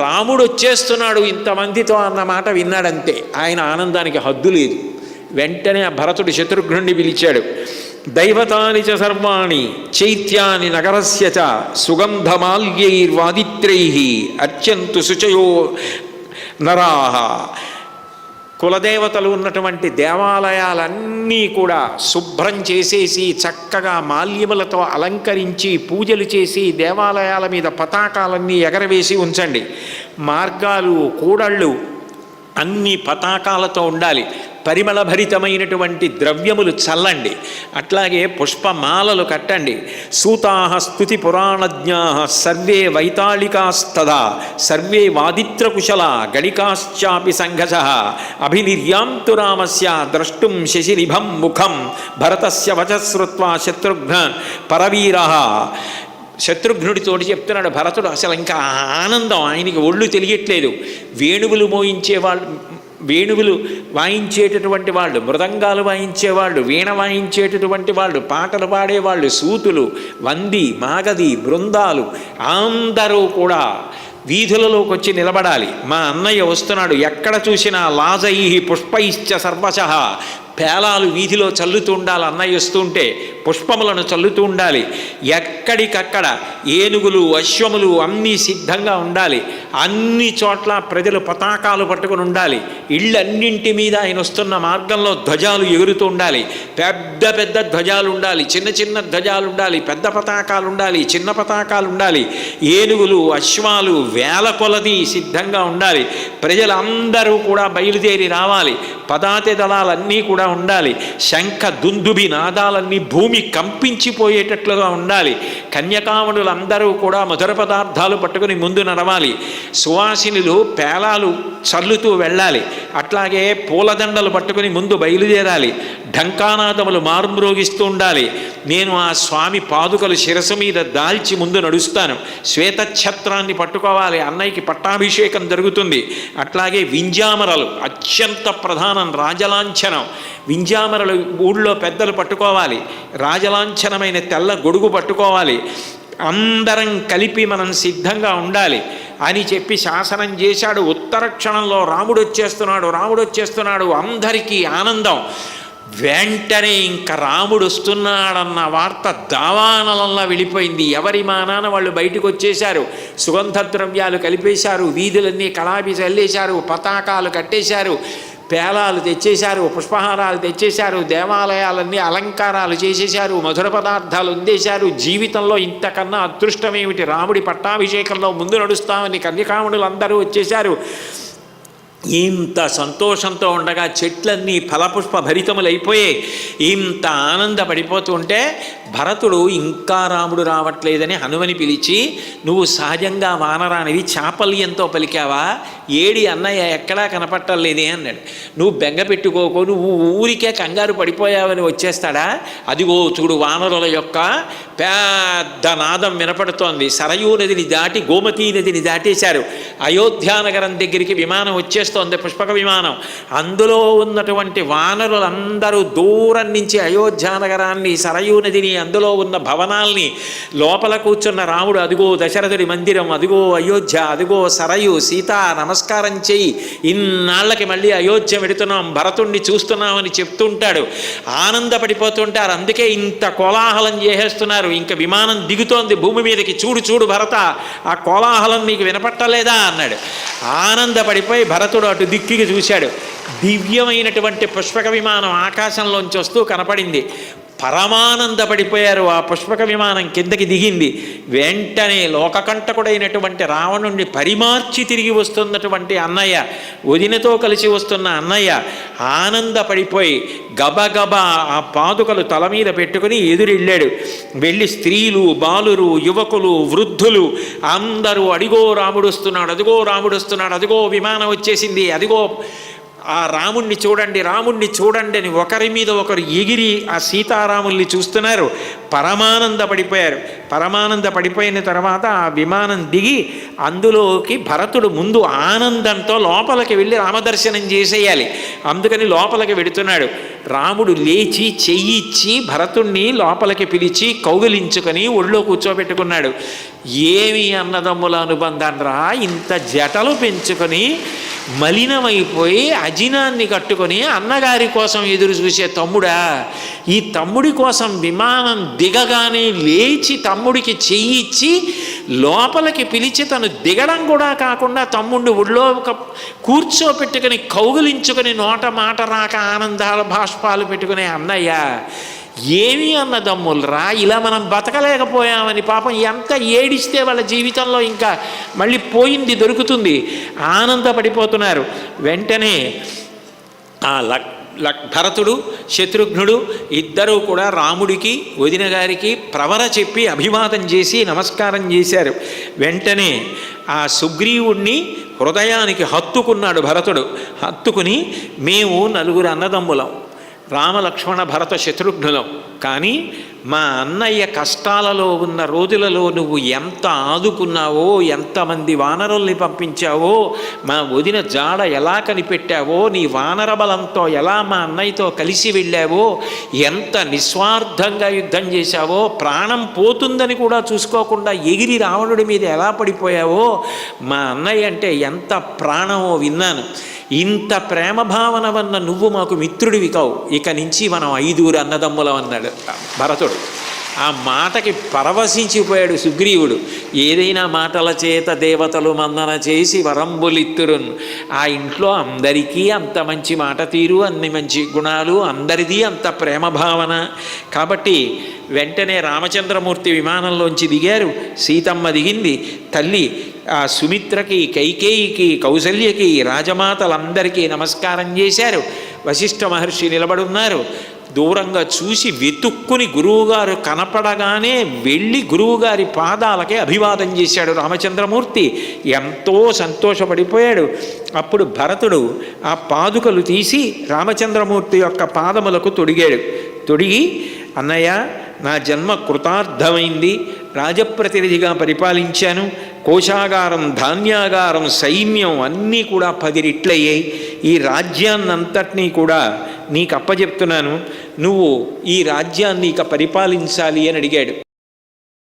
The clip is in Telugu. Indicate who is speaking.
Speaker 1: రాముడు వచ్చేస్తున్నాడు ఇంతమందితో అన్న మాట విన్నాడంతే. ఆయన ఆనందానికి హద్దు లేదు. వెంటనే ఆ భరతుడు శత్రుఘ్నుడిని పిలిచాడు. దైవతాని చ సర్వాణి చైత్యాని నగరస్య చ సుగంధమాల్యైర్వాదిత్రై అత్యంతు శుచయో నరాహ కులదేవతలు ఉన్నటువంటి దేవాలయాలన్నీ కూడా శుభ్రం చేసేసి చక్కగా మాల్యములతో అలంకరించి పూజలు చేసి దేవాలయాల మీద పతాకాలన్నీ ఎగరవేసి ఉంచండి. మార్గాలు కూడళ్ళు అన్ని పతాకాలతో ఉండాలి. పరిమళభరితమైనటువంటి ద్రవ్యములు చల్లండి. అట్లాగే పుష్పమాలలు కట్టండి. సూతాహ స్థుతి పురాణజ్ఞా సర్వే వైతాళికాస్తదా సర్వే వాదిత్రకుశల గణికాశ్చాపి సంఘజ అభినిర్యాంతు రామస్య ద్రష్టుం శశినిభం ముఖం భరతస్య వచశ్రుత్వా శత్రుఘ్న పరవీర శత్రుఘ్నుడితోటి చెప్తున్నాడు భరతుడు అసలు ఇంకా ఆనందం ఆయనకి ఒళ్ళు తెలియట్లేదు. వేణువులు మోయించే వాళ్ళు వేణువులు వాయించేటటువంటి వాళ్ళు మృదంగాలు వాయించేవాళ్ళు వీణ వాయించేటటువంటి వాళ్ళు పాటలు పాడేవాళ్ళు సూతులు వంది మాగది బృందాలు అందరూ కూడా వీధులలోకి వచ్చి నిలబడాలి. మా అన్నయ్య వస్తున్నాడు ఎక్కడ చూసినా లాజై పుష్పైశ్చ సర్వశ పేలాలు వీధిలో చల్లుతూ ఉండాలి అన్నయ్య వస్తుంటే పుష్పములను చల్లుతూ ఉండాలి. ఎక్కడికక్కడ ఏనుగులు అశ్వములు అన్నీ సిద్ధంగా ఉండాలి. అన్ని చోట్ల ప్రజలు పతాకాలు పట్టుకుని ఉండాలి. ఇళ్ళన్నింటి మీద ఆయన వస్తున్న మార్గంలో ధ్వజాలు ఎగురుతూ ఉండాలి. పెద్ద పెద్ద ధ్వజాలు ఉండాలి. చిన్న చిన్న ధ్వజాలు ఉండాలి. పెద్ద పతాకాలు ఉండాలి. చిన్న పతాకాలు ఉండాలి. ఏనుగులు అశ్వాలు వేల కొలది సిద్ధంగా ఉండాలి. ప్రజలందరూ కూడా బయలుదేరి రావాలి. పదాతి దళాలన్నీ కూడా ఉండాలి. శంఖ దుందుబి నాదాలన్నీ భూమి కంపించిపోయేటట్లుగా ఉండాలి. కన్యకామణులందరూ కూడా మధుర పదార్థాలు పట్టుకుని ముందు నడవాలి. సువాసినులు పేలాలు చల్లుతూ వెళ్ళాలి. అట్లాగే పూలదండలు పట్టుకుని ముందు బయలుదేరాలి. ఢంకానాదములు మారుమ్రోగిస్తూ ఉండాలి. నేను ఆ స్వామి పాదుకలు శిరసు మీద దాల్చి ముందు నడుస్తాను. శ్వేతఛత్రాన్ని పట్టుకోవాలి. అన్నయ్యకి పట్టాభిషేకం జరుగుతుంది. అట్లాగే వింజామరలు అత్యంత ప్రధానం రాజలాంఛనం. వింజామరలు ఊళ్ళో పెద్దలు పట్టుకోవాలి. రాజలాంఛనమైన తెల్ల గొడుగు పట్టుకోవాలి. అందరం కలిపి మనం సిద్ధంగా ఉండాలి. అని చెప్పి శాసనం చేశాడు. ఉత్తర క్షణంలో రాముడు వచ్చేస్తున్నాడు. రాముడు వచ్చేస్తున్నాడు. అందరికీ ఆనందం. వెంటనే ఇంకా రాముడు వస్తున్నాడన్న వార్త దావానలంలా వెళ్ళిపోయింది. ఎవరి మానాన వాళ్ళు బయటకు వచ్చేశారు? సుగంధ ద్రవ్యాలు కలిపేశారు. వీధులన్నీ కళాబి చల్లేశారు పతాకాలు కట్టేశారు. పేలాలు తెచ్చేశారు పుష్పహారాలు తెచ్చేశారు దేవాలయాలన్నీ అలంకారాలు చేసేశారు మధుర పదార్థాలు ఉందేశారు జీవితంలో ఇంతకన్నా అదృష్టమేమిటి రాముడి పట్టాభిషేకంలో ముందు నడుస్తామని కన్యకాముడులు అందరూ వచ్చేశారు. ఇంత సంతోషంతో ఉండగా చెట్లన్నీ ఫలపుష్ప భరితములైపోయాయి ఇంత ఆనందపడిపోతుంటే భరతుడు ఇంకా రాముడు రావట్లేదని హనుమని పిలిచి నువ్వు సహజంగా వానరానివి చాపల్యంతో పలికావా? ఏడి అన్నయ్య ఎక్కడా కనపట్టలేదే అన్నాడు. నువ్వు బెంగ పెట్టుకోకు నువ్వు ఊరికే కంగారు పడిపోయావని వచ్చేస్తాడా? అదిగో చూడు వానరుల యొక్క పెద్ద నాదం వినపడుతోంది. సరయూ నదిని దాటి గోమతీ నదిని దాటేశారు. అయోధ్యానగరం దగ్గరికి విమానం వచ్చేస్తోంది పుష్పక విమానం అందులో ఉన్నటువంటి వానరులందరూ దూరం నుంచి అయోధ్యానగరాన్ని సరయూ నదిని అందులో ఉన్న భవనాల్ని లోపల కూర్చున్న రాముడు అదిగో దశరథుడి మందిరం అదిగో అయోధ్య అదిగో సరయు సీత నమస్కారం చెయ్యి. ఇన్నాళ్ళకి మళ్ళీ అయోధ్య పెడుతున్నాం భరతుణ్ణి చూస్తున్నామని చెప్తుంటాడు. ఆనందపడిపోతుంటారు. అందుకే ఇంత కోలాహలం చేసేస్తున్నారు. ఇంకా విమానం దిగుతోంది భూమి మీదకి. చూడు చూడు భరత ఆ కోలాహలం నీకు వినపట్టలేదా? అన్నాడు. ఆనందపడిపోయి భరతుడు అటు దిక్కికి చూశాడు. దివ్యమైనటువంటి పుష్పక విమానం ఆకాశంలోంచి వస్తూ కనపడింది. పరమానందపడిపోయారు. ఆ పుష్పక విమానం కిందకి దిగింది. వెంటనే లోకకంటకుడైనటువంటి రావణుణ్ణి పరిమార్చి తిరిగి వస్తున్నటువంటి అన్నయ్య వదినతో కలిసి వస్తున్న అన్నయ్య ఆనందపడిపోయి గబగబా ఆ పాదుకలు తల మీద పెట్టుకుని ఎదురెళ్ళాడు. వెళ్ళి స్త్రీలు బాలురు యువకులు వృద్ధులు అందరూ అడిగో రాముడు వస్తున్నాడు అదిగో రాముడు వస్తున్నాడు అదిగో విమానం వచ్చేసింది అదిగో ఆ రాముణ్ణి చూడండి రాముణ్ణి చూడండి అని ఒకరి మీద ఒకరు ఎగిరి ఆ సీతారాముల్ని చూస్తున్నారు. పరమానంద పడిపోయారు. పరమానంద పడిపోయిన తర్వాత ఆ విమానం దిగి అందులోకి భరతుడు ముందు ఆనందంతో లోపలికి వెళ్ళి రామదర్శనం చేసేయాలి. అందుకని లోపలికి వెడుతున్నాడు. రాముడు లేచి చెయ్యిచ్చి భరతుణ్ణి లోపలికి పిలిచి కౌగిలించుకొని ఒళ్ళో కూర్చోబెట్టుకున్నాడు. ఏమి అన్నదమ్ముల అనుబంధం రా ఇంత జటలు పెంచుకొని మలినమైపోయి అజినాన్ని కట్టుకొని అన్నగారి కోసం ఎదురు చూసే తమ్ముడా ఈ తమ్ముడి కోసం విమానం దిగగానే లేచి తమ్ముడికి చెయ్యిచ్చి లోపలికి పిలిచి తను దిగడం కూడా కాకుండా తమ్ముడిని ఒళ్ళో ఒక కూర్చోపెట్టుకుని కౌగులించుకుని నోట మాట రాక ఆనందాల భాష్పాలు పెట్టుకునే అన్నయ్య ఏమి అన్నదమ్ములరా ఇలా మనం బతకలేకపోయామని పాపం ఎంత ఏడిస్తే వాళ్ళ జీవితంలో ఇంకా మళ్ళీ పోయింది దొరుకుతుంది. ఆనందపడిపోతున్నారు. వెంటనే ఆ లక్ లక్ భరతుడు శత్రుఘ్నుడు ఇద్దరూ కూడా రాముడికి వదిన గారికి ప్రవర చెప్పి అభివాదం చేసి నమస్కారం చేశారు. వెంటనే ఆ సుగ్రీవుణ్ణి హృదయానికి హత్తుకున్నాడు భరతుడు. హత్తుకుని మేము నలుగురు అన్నదమ్ములం. రామలక్ష్మణ భరత శత్రుఘ్నులం. కానీ మా అన్నయ్య కష్టాలలో ఉన్న రోజులలో నువ్వు ఎంత ఆదుకున్నావో ఎంతమంది వానరుల్ని పంపించావో మా వదిన జాడ ఎలా కనిపెట్టావో నీ వానర బలంతో ఎలా మా అన్నయ్యతో కలిసి వెళ్ళావో ఎంత నిస్వార్థంగా యుద్ధం చేశావో ప్రాణం పోతుందని కూడా చూసుకోకుండా ఎగిరి రావణుడి మీద ఎలా పడిపోయావో మా అన్నయ్య అంటే ఎంత ప్రాణమో విన్నాను. ఇంత ప్రేమ భావన వన్న నువ్వు మాకు మిత్రుడివి కావు. ఇక నుంచి మనం ఐదుగురు అన్నదమ్ములం అన్నాడు. భరతుడు. ఆ మాటకి పరవశించిపోయాడు సుగ్రీవుడు. ఏదైనా మాటల చేత దేవతలు మందన చేసి వరంబులిత్తురున్. ఆ ఇంట్లో అందరికీ అంత మంచి మాట తీరు అన్ని మంచి గుణాలు అందరిది అంత ప్రేమ భావన. కాబట్టి వెంటనే రామచంద్రమూర్తి విమానంలోంచి దిగారు. సీతమ్మ దిగింది. తల్లి ఆ సుమిత్రకి కైకేయికి కౌసల్యకి రాజమాతలందరికీ నమస్కారం చేశారు. వశిష్ఠ మహర్షి నిలబడున్నారు. దూరంగా చూసి వెతుక్కుని గురువుగారు కనపడగానే వెళ్ళి గురువుగారి పాదాలకే అభివాదం చేశాడు రామచంద్రమూర్తి. ఎంతో సంతోషపడిపోయాడు. అప్పుడు భరతుడు ఆ పాదుకలు తీసి రామచంద్రమూర్తి యొక్క పాదములకు తొడిగాడు. తొడిగి అన్నయ్య నా జన్మ కృతార్థమైంది. రాజప్రతినిధిగా పరిపాలించాను. కోశాగారం ధాన్యాగారం సైన్యం అన్నీ కూడా పది రెట్లయ్యాయి. ఈ రాజ్యాన్నంతటినీ కూడా నీకు అప్పచెప్తున్నాను నువ్వు ఈ రాజ్యాన్ని ఇక పరిపాలించాలి అని అడిగాడు.